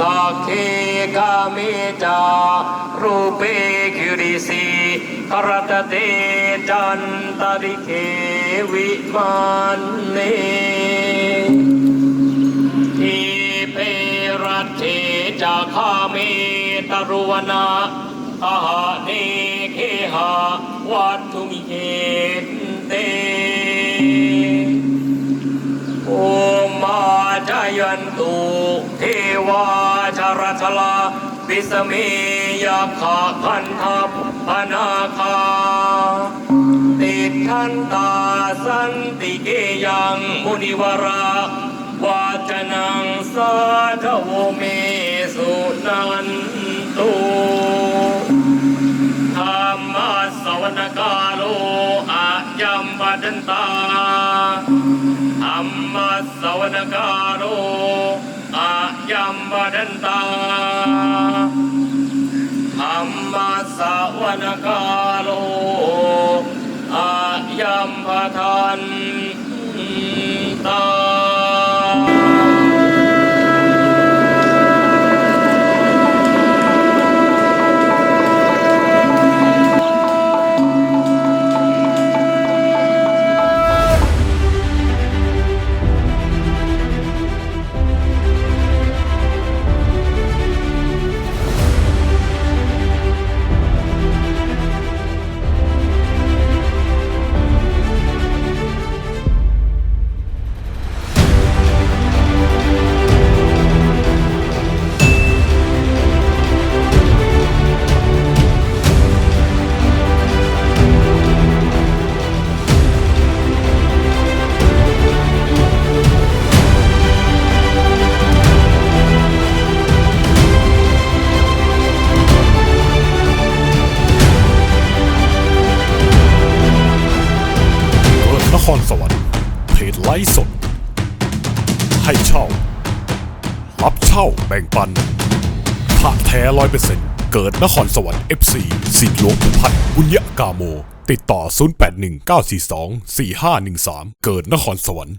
สักเคกามิจารูเปคิริสีครตเตจันตริเควิมันเนทีเพรัตเถจาคาเมตรุวนาอาหาเนเคหาวัตถุมิเกเตโอมาจายันตุ เทวาชรชลาปิสเมยาขาพันธพนาคา ติดทันตาสันติเกยังมุนิวราวาจนังสาธโวเมสุนันตุธรรมะสวนกาโลอายัมปันตาธรรมะสวนกาโล ยัมปดันตาธรรมะสวนกาโลอายัมปทันตา รสวรรค์เพจไลฟ์สด ให้เช่า รับเช่าแบ่งปันพระแท้ร้อยเปอร์เซ็นต์เกิดนครสวรรค์ FC สิทธิหลวงปู่พันธ์บุญยกาโม ติดต่อ 0819424513 เกิดนครสวรรค์